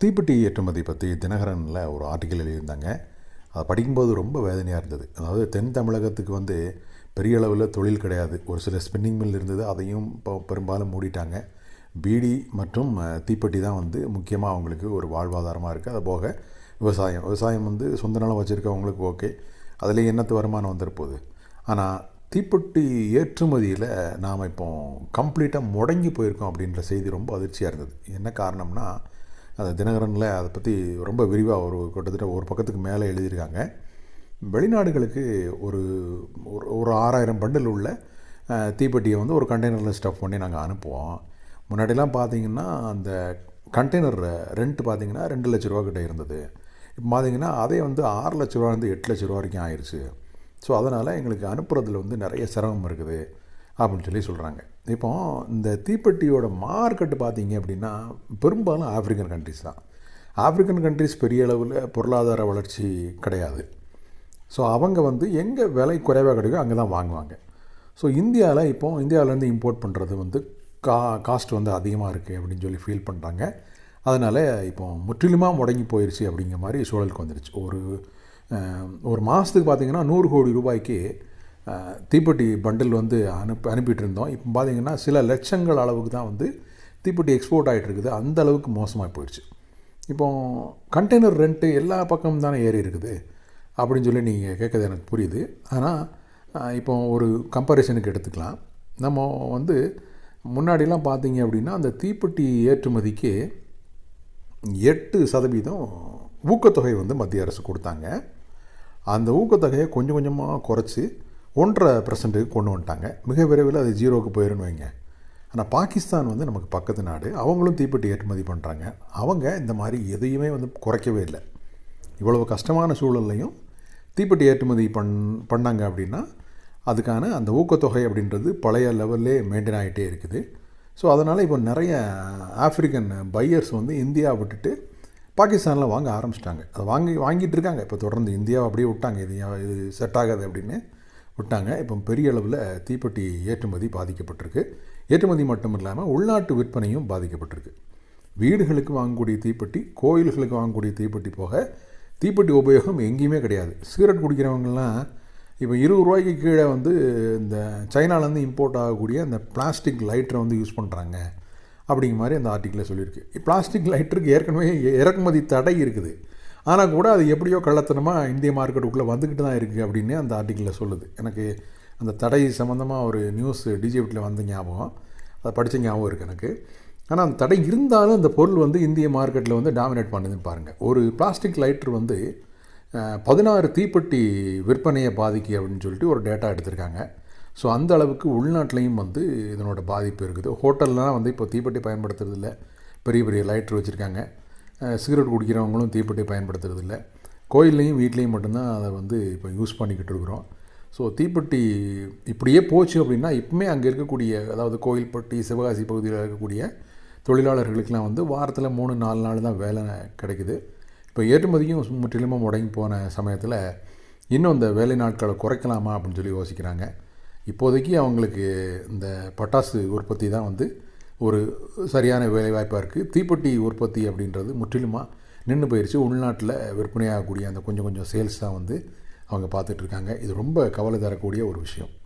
தீப்பெட்டி ஏற்றுமதி பற்றி தினகரனில் ஒரு ஆர்டிக்கல் எழுதியிருந்தாங்க. அதை படிக்கும்போது ரொம்ப வேதனையாக இருந்தது. அதாவது தென் தமிழகத்துக்கு வந்து பெரிய அளவில் தொழில் கிடையாது. ஒரு சில ஸ்பின்னிங் மில் இருந்தது அதையும் இப்போ பெரும்பாலும் மூடிட்டாங்க. பீடி மற்றும் தீப்பெட்டி தான் வந்து முக்கியமாக அவங்களுக்கு ஒரு வாழ்வாதாரமாக இருக்குது. அது போக விவசாயம். விவசாயம் வந்து சொந்த நிலம் வச்சுருக்கவங்களுக்கு ஓகே. அதுலேயே என்னத்து வருமானம் வந்துருப்போகுது ஆனால் தீப்பெட்டி ஏற்றுமதியில் நாம் இப்போ கம்ப்ளீட்டாக முடங்கி போயிருக்கோம் அப்படின்ற செய்தி ரொம்ப அதிர்ச்சியாக இருந்தது. என்ன காரணம்னா அந்த தினகரனில் அதை பற்றி ரொம்ப விரிவாக ஒரு கிட்டத்தட்ட ஒரு பக்கத்துக்கு மேலே எழுதியிருக்காங்க. வெளிநாடுகளுக்கு ஒரு ஒரு ஒரு ஆறாயிரம் பண்டில் உள்ள தீப்பெட்டியை வந்து ஒரு கண்டெய்னரில் ஸ்டஃப் பண்ணி நாங்கள் அனுப்புவோம். முன்னாடிலாம் பார்த்தீங்கன்னா அந்த கண்டெய்னர் ரெண்ட் பார்த்தீங்கன்னா ரெண்டு லட்ச ரூபா கிட்ட இருந்தது. இப்போ பார்த்தீங்கன்னா அதே வந்து ஆறு லட்ச ரூபாலேருந்து எட்டு லட்ச ரூபா வரைக்கும் ஆயிடுச்சு ஸோ அதனால் எங்களுக்கு அனுப்புறதுல வந்து நிறைய சிரமம் இருக்குது. அப்படின்னு சொல்லி சொல்கிறாங்க இப்போ இந்த தீப்பெட்டியோட மார்க்கெட்டு பார்த்தீங்க அப்படின்னா பெரும்பாலும் ஆஃப்ரிக்கன் கண்ட்ரிஸ் தான். ஆஃப்ரிக்கன் கண்ட்ரிஸ் பெரிய அளவில் பொருளாதார வளர்ச்சி கிடையாது. ஸோ அவங்க வந்து எங்கே விலை குறைவாக கிடைக்கோ அங்கே தான் வாங்குவாங்க. ஸோ இந்தியாவில் இப்போ இந்தியாவிலேருந்து இம்போர்ட் பண்ணுறது வந்து கா காஸ்ட் வந்து அதிகமாக இருக்குது அப்படின்னு சொல்லி ஃபீல் பண்ணுறாங்க அதனால் இப்போ முற்றிலுமாக முடங்கி போயிடுச்சு அப்படிங்கிற மாதிரி சூழலுக்கு வந்துடுச்சு ஒரு ஒரு மாதத்துக்கு பார்த்திங்கன்னா நூறு கோடி ரூபாய்க்கு தீப்பெட்டி பண்டில் வந்து அனுப்பி அனுப்பிட்டு இருந்தோம் இப்போ பார்த்தீங்கன்னா சில லட்சங்கள் அளவுக்கு தான் வந்து தீப்பெட்டி எக்ஸ்போர்ட் ஆகிட்டு இருக்குது அந்த அளவுக்கு மோசமாக போயிடுச்சு. இப்போ கண்டெய்னர் ரெண்ட்டு எல்லா பக்கமும் தானே ஏறி இருக்குது அப்படின்னு சொல்லி நீங்கள் கேட்குறது எனக்கு புரியுது. ஆனால் இப்போ ஒரு கம்பேரிசனுக்கு எடுத்துக்கலாம். நம்ம வந்து முன்னாடிலாம் பார்த்தீங்க அப்படின்னா அந்த தீப்பெட்டி ஏற்றுமதிக்கு எட்டு சதவீதம் ஊக்கத்தொகை வந்து மத்திய அரசு கொடுத்தாங்க. அந்த ஊக்கத்தொகையை கொஞ்சம் கொஞ்சமாக குறைச்சி ஒன்றரை பர்சன்ட்டுக்கு கொண்டு வந்துட்டாங்க. மிக விரைவில் அது ஜீரோவுக்கு போயிடும்னு வைங்க. ஆனால் பாகிஸ்தான் வந்து நமக்கு பக்கத்து நாடு. அவங்களும் தீப்பெட்டி ஏற்றுமதி பண்ணுறாங்க அவங்க இந்த மாதிரி எதையுமே வந்து குறைக்கவே இல்லை. இவ்வளவு கஷ்டமான சூழல்லையும் தீப்பெட்டி ஏற்றுமதி பண் பண்ணாங்க அப்படின்னா அதுக்கான அந்த ஊக்கத்தொகை அப்படின்றது பழைய லெவல்லே மெயின்டைன் ஆகிட்டே இருக்குது. ஸோ அதனால் இப்போ நிறைய ஆப்பிரிக்கன் பையர்ஸ் வந்து இந்தியா விட்டுட்டு பாகிஸ்தானில் வாங்க ஆரம்பிச்சிட்டாங்க. அதை வாங்கி வாங்கிட்டு இருக்காங்க. இப்போ தொடர்ந்து இந்தியாவை அப்படியே விட்டாங்க. இது இது செட் ஆகாது அப்படின்னு. விட்டாங்க. இப்போ பெரிய அளவில் தீப்பெட்டி ஏற்றுமதி பாதிக்கப்பட்டிருக்கு. ஏற்றுமதி மட்டும் இல்லாமல் உள்நாட்டு விற்பனையும் பாதிக்கப்பட்டிருக்கு. வீடுகளுக்கு வாங்கக்கூடிய தீப்பெட்டி கோயில்களுக்கு வாங்கக்கூடிய தீப்பெட்டி போக தீப்பெட்டி உபயோகம் எங்கேயுமே கிடையாது. சிகரெட் குடிக்கிறவங்கலாம் இப்போ இருபது ரூபாய்க்கு கீழே வந்து இந்த சைனாலேருந்து இம்போர்ட் ஆகக்கூடிய அந்த பிளாஸ்டிக் லைட்டரை வந்து யூஸ் பண்ணுறாங்க அப்படிங்கிற மாதிரி அந்த ஆர்டிக்கிளில் சொல்லியிருக்கு. பிளாஸ்டிக் லைட்டருக்கு ஏற்கனவே இறக்குமதி தடை இருக்குது. ஆனால் கூட அது எப்படியோ கள்ளத்தனமாக இந்திய மார்க்கெட்டுக்குள்ளே வந்துக்கிட்டு தான் இருக்குது அப்படின்னு அந்த ஆர்டிக்கிளில் சொல்லுது. எனக்கு அந்த தடை சம்மந்தமாக ஒரு நியூஸ் டிஜிபிட்டில் வந்த ஞாபகம். அதை படித்த ஞாபகம் இருக்குது எனக்கு. ஆனால் அந்த தடை இருந்தாலும் அந்த பொருள் வந்து இந்திய மார்க்கெட்டில் வந்து டாமினேட் பண்ணுதுன்னு பாருங்கள் ஒரு பிளாஸ்டிக் லைட்டர் வந்து பதினாறு தீப்பெட்டி விற்பனையை பாதிக்கு அப்படின்னு சொல்லிட்டு ஒரு டேட்டா எடுத்திருக்காங்க. ஸோ அந்த அளவுக்கு உள்நாட்டிலையும் வந்து இதனோட பாதிப்பு இருக்குது. ஹோட்டல்லாம் வந்து இப்போ தீப்பெட்டி பயன்படுத்துறதில்ல. பெரிய பெரிய லைட்ரு வச்சுருக்காங்க. சிகரெட் குடிக்கிறவங்களும் தீப்பெட்டி பயன்படுத்துறதில்ல. கோயில்லையும் வீட்லேயும் மட்டும்தான் அதை வந்து இப்போ யூஸ் பண்ணிக்கிட்டு இருக்கிறோம். ஸோ தீப்பெட்டி இப்படியே போச்சு அப்படின்னா இப்பவுமே அங்கே இருக்கக்கூடிய அதாவது கோயில்பட்டி சிவகாசி பகுதியில் இருக்கக்கூடிய தொழிலாளர்களுக்கெல்லாம் வந்து வாரத்தில் மூணு நாலு நாள் தான் வேலை கிடைக்குது. இப்போ ஏற்றுமதியும் முற்றிலுமாக முடங்கி போன சமயத்தில் இன்னும் இந்த வேலை நாட்களை குறைக்கலாமா அப்படின்னு சொல்லி யோசிக்கிறாங்க. இப்போதைக்கு அவங்களுக்கு இந்த பட்டாசு உற்பத்தி தான் வந்து ஒரு சரியான வேலைவாய்ப்பாக இருக்குது தீப்பெட்டி உற்பத்தி அப்படின்றது முற்றிலுமாக நின்று போயிடுச்சு உள்நாட்டில் விற்பனையாகக்கூடிய அந்த கொஞ்சம் கொஞ்சம் சேல்ஸ் தான் வந்து அவங்க பார்த்துட்ருக்காங்க இது ரொம்ப கவலை தரக்கூடிய ஒரு விஷயம்.